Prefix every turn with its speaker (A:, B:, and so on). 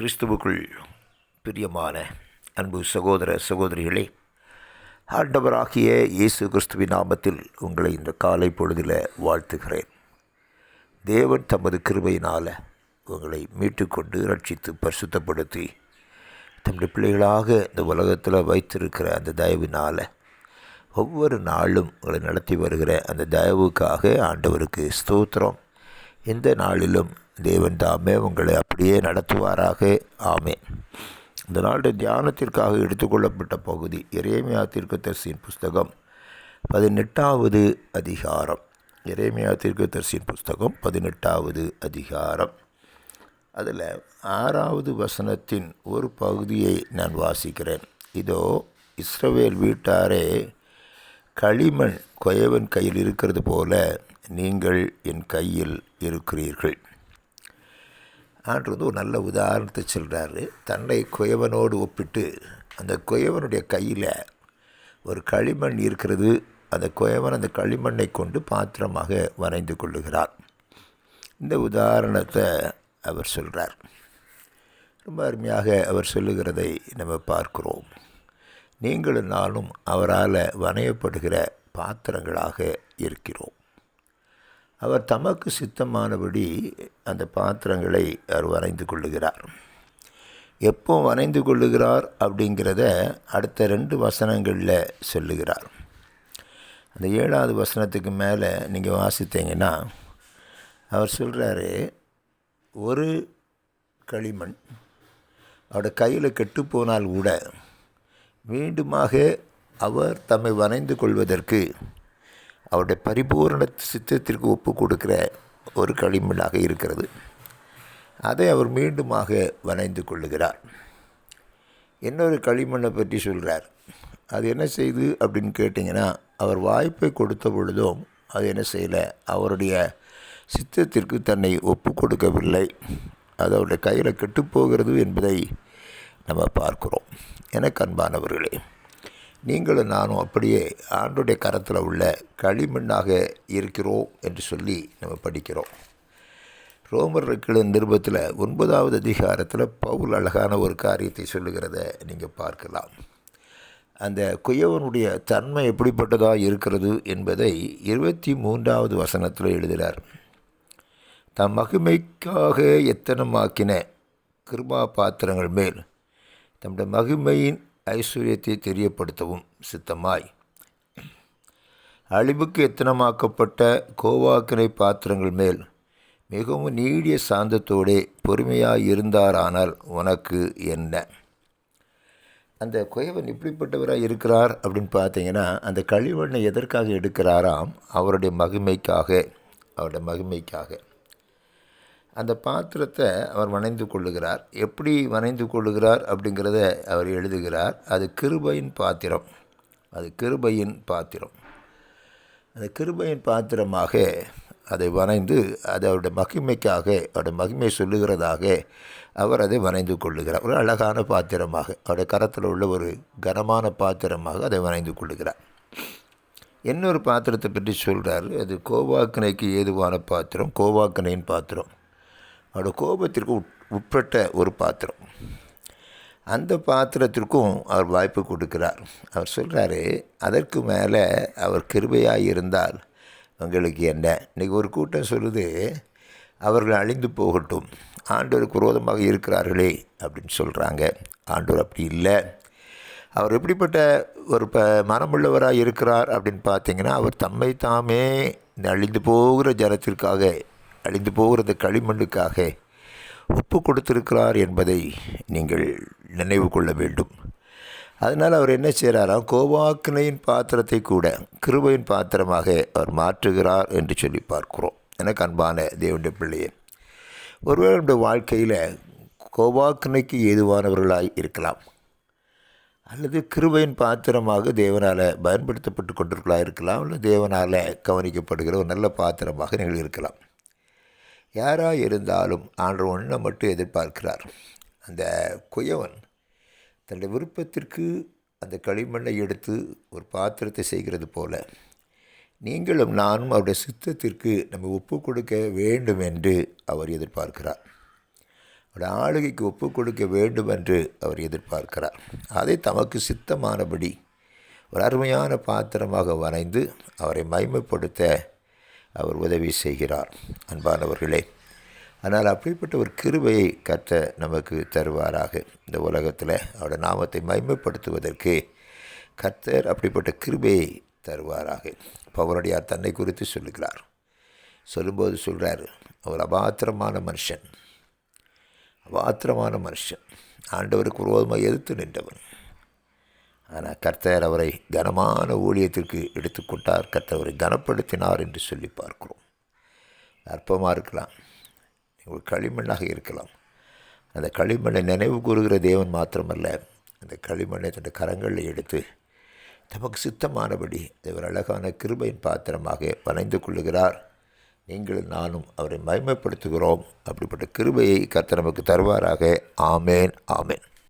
A: கிறிஸ்துவுக்குள் பிரியமான அன்பு சகோதர சகோதரிகளே ஆண்டவராகிய இயேசு கிறிஸ்துவின் நாமத்தில் உங்களை இந்த காலை பொழுதில் வாழ்த்துகிறேன் தேவன் தமது கிருபையினால் உங்களை மீட்டுக்கொண்டு ரட்சித்து பரிசுத்தப்படுத்தி தம்முடைய பிள்ளைகளாக இந்த உலகத்தில் வைத்திருக்கிற அந்த தயவினால் ஒவ்வொரு நாளும் உங்களை நடத்தி வருகிற அந்த தயவுக்காக ஆண்டவருக்கு ஸ்தோத்திரம் இந்த நாளிலும் தேவன் தாமே உங்களை அப்படியே நடத்துவாராக ஆமே இந்த நாளுடைய தியானத்திற்காக எடுத்துக்கொள்ளப்பட்ட பகுதி இறைமையா தீர்க்கதரிசியின் புஸ்தகம் பதினெட்டாவது அதிகாரம் இறைமையா தீர்க்கதரிசியின் புஸ்தகம் பதினெட்டாவது அதிகாரம் அதில் ஆறாவது வசனத்தின் ஒரு பகுதியை நான் வாசிக்கிறேன் இதோ இஸ்ரவேல் வீட்டாரே களிமண் கொயவன் கையில் இருக்கிறது போல நீங்கள் என் கையில் இருக்கிறீர்கள் வந்து ஒரு நல்ல உதாரணத்தை சொல்கிறாரு தன்னை குயவனோடு ஒப்பிட்டு அந்த குயவனுடைய கையில் ஒரு களிமண் இருக்கிறது அந்த குயவன் அந்த களிமண்ணை கொண்டு பாத்திரமாக வரைந்து கொள்ளுகிறார் இந்த உதாரணத்தை அவர் சொல்கிறார் ரொம்ப அருமையாக அவர் சொல்லுகிறதை நம்ம பார்க்கிறோம் நீங்களும் நானும் அவரால் வனையப்படுகிற பாத்திரங்களாக இருக்கிறோம் அவர் தமக்கு சித்தமானபடி அந்த பாத்திரங்களை அவர் வரைந்து கொள்ளுகிறார் எப்போ வரைந்து கொள்ளுகிறார் அப்படிங்கிறத அடுத்த ரெண்டு வசனங்களில் சொல்லுகிறார் அந்த ஏழாவது வசனத்துக்கு மேலே நீங்கள் வாசித்தீங்கன்னா அவர் சொல்கிறாரு ஒரு களிமண் அவரோட கையில் கெட்டு போனால் கூட மீண்டுமாக அவர் தம்மை வரைந்து கொள்வதற்கு அவருடைய பரிபூர்ண சித்தத்திற்கு ஒப்பு கொடுக்கிற ஒரு களிமண்ணாக இருக்கிறது அதை அவர் மீண்டுமாக வனைந்து கொள்ளுகிறார் இன்னொரு களிமண்ணை பற்றி சொல்கிறார் அது என்ன செய்து அப்படின்னு கேட்டிங்கன்னா அவர் வாய்ப்பை கொடுத்த பொழுதும் அது என்ன செய்யலை அவருடைய சித்தத்திற்கு தன்னை ஒப்பு கொடுக்கவில்லை அது அவருடைய கையில் கெட்டுப்போகிறது என்பதை நம்ம பார்க்குறோம் என கண்பானவர்களே நீங்களும் நானும் அப்படியே ஆண்டுடைய கரத்தில் உள்ள களிமண்ணாக இருக்கிறோம் என்று சொல்லி நம்ம படிக்கிறோம் ரோமர்களுக்கு நிருபத்தில் ஒன்பதாவது அதிகாரத்தில் பவுல் அழகான ஒரு காரியத்தை சொல்லுகிறத நீங்கள் பார்க்கலாம் அந்த குயவனுடைய தன்மை எப்படிப்பட்டதாக இருக்கிறது என்பதை இருபத்தி மூன்றாவது வசனத்தில் எழுதுகிறார் தம் மகிமைக்காக எத்தனமாக்கின கிருபா பாத்திரங்கள் மேல் தம்முடைய மகிமையின் ஐஸ்வர்யத்தை தெரியப்படுத்தவும் சித்தமாய் அழிவுக்கு எத்தனமாக்கப்பட்ட கோவாக்கினை பாத்திரங்கள் மேல் மிகவும் நீடிய சாந்தத்தோடே பொறுமையாக இருந்தாரானால் உனக்கு என்ன அந்த குயவன் இப்படிப்பட்டவராக இருக்கிறார் அப்படின்னு பார்த்தீங்கன்னா அந்த கழிவண்ணை எதற்காக எடுக்கிறாராம் அவருடைய மகிமைக்காக அவருடைய மகிமைக்காக அந்த பாத்திரத்தை அவர் வணைந்து கொள்ளுகிறார் எப்படி வணைந்து கொள்ளுகிறார் அப்படிங்கிறத அவர் எழுதுகிறார் அது கிருபையின் பாத்திரம் அது கிருபையின் பாத்திரம் அந்த கிருபையின் பாத்திரமாக அதை வணைந்து அது அவருடைய மகிமைக்காக அவருடைய மகிமை சொல்லுகிறதாக அவர் அதை வணைந்து கொள்ளுகிறார் ஒரு அழகான பாத்திரமாக அவருடைய கரத்தில் உள்ள ஒரு கனமான பாத்திரமாக அதை வணைந்து கொள்ளுகிறார் இன்னொரு பாத்திரத்தை பற்றி சொல்கிறார் அது கோவாக்கனைக்கு ஏதுவான பாத்திரம் கோவாக்கனையின் பாத்திரம் அவரோட கோபத்திற்கு உட்பட்ட ஒரு பாத்திரம் அந்த பாத்திரத்திற்கும் அவர் வாய்ப்பு கொடுக்கிறார் அவர் சொல்கிறாரு அதற்கு மேலே அவர் கிருபையாக இருந்தால் உங்களுக்கு என்ன இன்றைக்கி ஒரு கூட்டம் சொல்லுது அவர்கள் அழிந்து போகட்டும் ஆண்டோர் குரோதமாக இருக்கிறார்களே அப்படின்னு சொல்கிறாங்க ஆண்டோர் அப்படி இல்லை அவர் எப்படிப்பட்ட ஒரு ப மனமுள்ளவராக இருக்கிறார் அப்படின்னு பார்த்தீங்கன்னா அவர் தம்மை தாமே அழிந்து போகிற ஜனத்திற்காக அழிந்து போகிறது களிமண்ணுக்காக ஒப்பு கொடுத்திருக்கிறார் என்பதை நீங்கள் நினைவு கொள்ள வேண்டும் அதனால் அவர் என்ன செய்கிறாராம் கோபாக்கினையின் பாத்திரத்தை கூட கிருபையின் பாத்திரமாக அவர் மாற்றுகிறார் என்று சொல்லி பார்க்கிறோம் எனக்கு அன்பான தேவனுடைய பிள்ளையே ஒருவேளை நம்முடைய வாழ்க்கையில் கோபாக்கினைக்கு ஏதுவானவர்களாய் இருக்கலாம் அல்லது கிருபையின் பாத்திரமாக தேவனால் பயன்படுத்தப்பட்டு கொண்டிருக்கலாம் இருக்கலாம் அல்லது தேவனால் கவனிக்கப்படுகிற ஒரு நல்ல பாத்திரமாக நீங்கள் இருக்கலாம் யாராக இருந்தாலும் ஆண்டு ஒன்றை மட்டும் எதிர்பார்க்கிறார் அந்த குயவன் தன்னுடைய விருப்பத்திற்கு அந்த களிமண்ணை எடுத்து ஒரு பாத்திரத்தை செய்கிறது போல நீங்களும் நானும் அவருடைய சித்தத்திற்கு நம்ம ஒப்பு கொடுக்க வேண்டும் என்று அவர் எதிர்பார்க்கிறார் அவருடைய ஆளுகைக்கு ஒப்பு கொடுக்க வேண்டும் என்று அவர் எதிர்பார்க்கிறார் அதை தமக்கு சித்தமானபடி ஒரு அருமையான பாத்திரமாக வரைந்து அவரை மைமைப்படுத்த அவர் உதவி செய்கிறார் அன்பானவர்களே ஆனால் அப்படிப்பட்ட ஒரு கிருபையை கற்ற நமக்கு தருவாராக இந்த உலகத்தில் அவருடைய நாமத்தை மைமைப்படுத்துவதற்கு கர்த்தர் அப்படிப்பட்ட கிருபையை தருவாராக பவுனடியார் தன்னை குறித்து சொல்லுகிறார் சொல்லும்போது சொல்கிறார் அவர் அபாத்திரமான மனுஷன் அபாத்திரமான மனுஷன் ஆண்டவருக்கு விரோதமாக எதிர்த்து நின்றவன் ஆனால் கர்த்தர் அவரை கனமான ஊழியத்திற்கு எடுத்துக்கொண்டார் கர்த்தர் அவரை கனப்படுத்தினார் என்று சொல்லி பார்க்கிறோம் அற்பமாக இருக்கலாம் ஒரு களிமண்ணாக இருக்கலாம் அந்த களிமண்ணை நினைவு கூறுகிற தேவன் மாத்திரமல்ல அந்த களிமண்ணை தன் கரங்களில் எடுத்து தமக்கு சித்தமானபடி இவர் அழகான கிருபையின் பாத்திரமாக வணைந்து கொள்ளுகிறார் நீங்களும் நானும் அவரை மயமைப்படுத்துகிறோம் அப்படிப்பட்ட கிருபையை கர்த்தர் நமக்கு தருவாராக ஆமேன் ஆமேன்